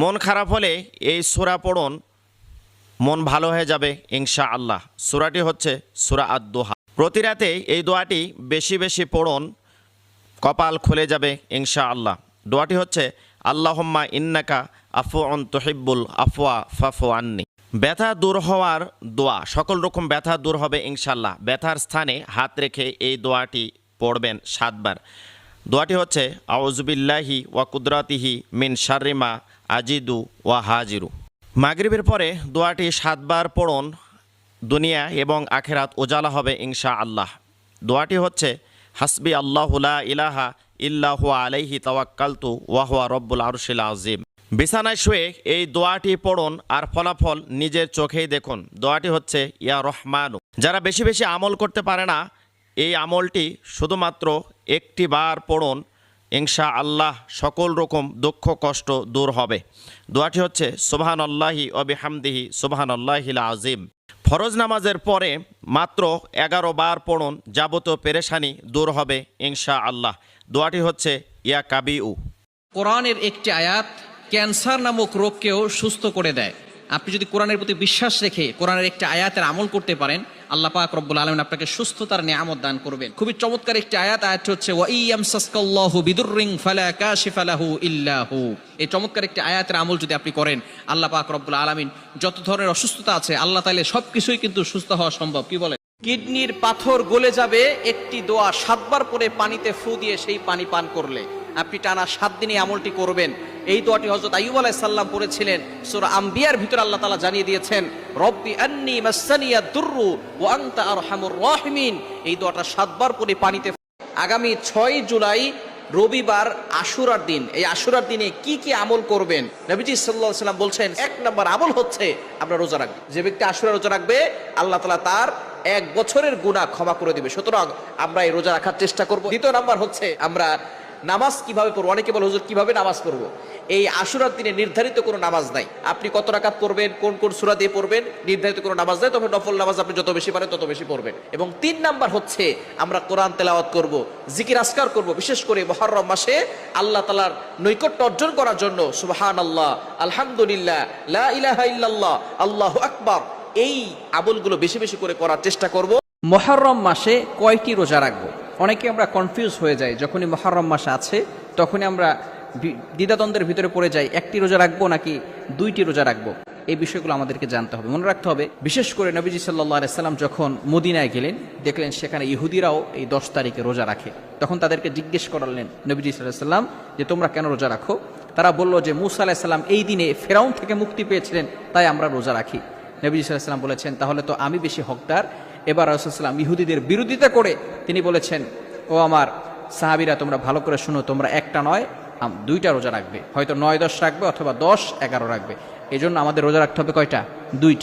মন খারাপ হলে এই সুরা পড়ন, মন ভালো হয়ে যাবে ইনশা আল্লাহ সুরাটি হচ্ছে সুরা আদ-দোহা। প্রতি রাতে এই দোয়াটি বেশি বেশি পড়ন, কপাল খুলে যাবে ইনশা আল্লাহ দোয়াটি হচ্ছে, আল্লাহম্মা ইন্নাকা আফু অন তহিব্বুল আফওয়া ফাফু আন্নি। ব্যথা দূর হওয়ার দোয়া, সকল রকম ব্যথা দূর হবে ইনশাল্লাহ ব্যথার স্থানে হাত রেখে এই দোয়াটি পড়বেন সাতবার। দোয়াটি হচ্ছে আউজবিল্লাহি ওয়া কুদরাতিহি মিন শারিমা আজিদু ওয়া হাজিরু। মাগরিবের পরে দোয়াটি সাতবার পড়ুন দুনিয়া এবং আখেরাত উজালা হবে ইনশা আল্লাহ দোয়াটি হচ্ছে, হাসবি আল্লাহুলা ইলাহা ইল্লাহু আলাইহি তাওয়াক্কালতু ওয়াহুয়া রব্বুল আরশিল আজিম বিছানায় শুয়ে এই দোয়াটি পড়ুন আর ফলাফল নিজের চোখেই দেখুন। দোয়াটি হচ্ছে, ইয়া রহমানু। যারা বেশি বেশি আমল করতে পারে না, এই আমলটি শুধুমাত্র একটি বার পড়ুন ইনশা আল্লাহ সকল রকম দুঃখ কষ্ট দূর হবে। দোয়াটি হচ্ছে সুবহান আল্লাহি অবিহামদিহি সুবহান আল্লাহিল আজিম ফরজ নামাজের পরে মাত্র এগারো বার পড়ুন, যাবতীয় পেরেশানি দূর হবে ইনশা আল্লাহ দোয়াটি হচ্ছে, ইয়া কাবিউ। কোরআনের একটি আয়াত ক্যান্সার নামক রোগকেও সুস্থ করে দেয়। আপনি যদি কোরআনের প্রতি বিশ্বাস রেখে কোরআনের একটি আয়াতের আমল করতে পারেন, আল্লাহ পাক রব্বুল আলমিন আপনাকে সুস্থতার নিয়ামত দান করবেন। খুবই চমৎকার একটি আয়াত আয়াত হচ্ছে এই চমৎকার একটি আয়াতের আমল যদি আপনি করেন, আল্লাহ পাক রব্বুল আলমিন যত ধরনের অসুস্থতা আছে, আল্লাহ তাইলে সবকিছুই কিন্তু সুস্থ হওয়া সম্ভব। কি বলে কিডনির পাথর গলে যাবে, একটি দোয়া সাতবার পরে পানিতে ফু দিয়ে সেই পানি পান করলে। আপনি টানা সাত দিনে আমলটি করবেন। এই দোয়াটি হজরত আইয়ুব আলাইহিস সাল্লাম পড়েছিলেন। সূরা আম্বিয়ার ভিতরে আল্লাহ তাআলা জানিয়ে দিয়েছেন, রব্বি আন্নি মাসানিয়া দুররু ওয়া আনতা আরহামুর রাহিমিন। এই দোয়াটা সাতবার পরে পানিতে আগামী ছয় জুলাই, রবিবার আশুরার দিন। এই আশুরার দিনে কি কি আমল করবেন? নবীজি আলাইহি সাল্লাম বলছেন, এক নম্বর আমল হচ্ছে আমরা রোজা রাখব। যে ব্যক্তি আশুরা রোজা রাখবে, আল্লাহ তালা তার এক বছরের গুনাহ ক্ষমা করে দিবে। সুতরাং আমরা এই রোজা রাখার চেষ্টা করব। দ্বিতীয় নাম্বার হচ্ছে, আমরা নামাজ কীভাবে পড়ব? অনেকে বলে, হুজুর, কীভাবে নামাজ পড়ব? এই আশুরার দিনে নির্ধারিত কোনো নামাজ নাই। আপনি কত রাকাত পড়বেন, কোন কোন সূরা দিয়ে পড়বেন, নির্ধারিত কোনো নামাজ নাই, তবে নফল নামাজ আপনি যত বেশি পারেন তত বেশি পড়বেন। এবং তিন নাম্বার হচ্ছে, আমরা কোরআন তেলাওয়াত করব, জিকির আসকার করব, বিশেষ করে মহররম মাসে আল্লাহ তালার নৈকট্য অর্জন করার জন্য সুবহান আল্লাহ আলহামদুলিল্লাহ, লা ইল্লাল্লাহ, আল্লাহু আকবার, এই আমলগুলো বেশি বেশি করে করার চেষ্টা করব। মহরম মাসে কয়টি রোজা রাখব? অনেকে আমরা কনফিউজ হয়ে যাই। যখনই মহরম মাস আছে, তখনই আমরা দ্বিধাদ্বন্দ্বের ভিতরে পড়ে যাই, একটি রোজা রাখব নাকি দুইটি রোজা রাখব? এই বিষয়গুলো আমাদেরকে জানতে হবে। মনে রাখতে হবে, বিশেষ করে নবীজি সাল্লাহ আলাইসাল্লাম যখন মদিনায় গেলেন, দেখলেন সেখানে ইহুদিরাও এই দশ তারিখে রোজা রাখে। তখন তাদেরকে জিজ্ঞেস করালেন নবীজি সাল্লাম যে, তোমরা কেন রোজা রাখো? তারা বলল যে, মুসা আলাহিসাল্লাম এই দিনে ফেরাউন থেকে মুক্তি পেয়েছিলেন, তাই আমরা রোজা রাখি। নবী সাল্লাম বলেছেন, তাহলে তো আমি বেশি হকদার এবার রসুলাম ইহুদিদের বিরোধিতা করে তিনি বলেছেন, ও আমার সাহাবিরা, তোমরা ভালো করে শুনো, তোমরা একটা নয় দুইটা রোজা রাখবে। হয়তো নয় দশ রাখবে অথবা দশ, এগারো রাখবে। এই জন্য আমাদের রোজা রাখতে হবে কয়টা? দুইটি।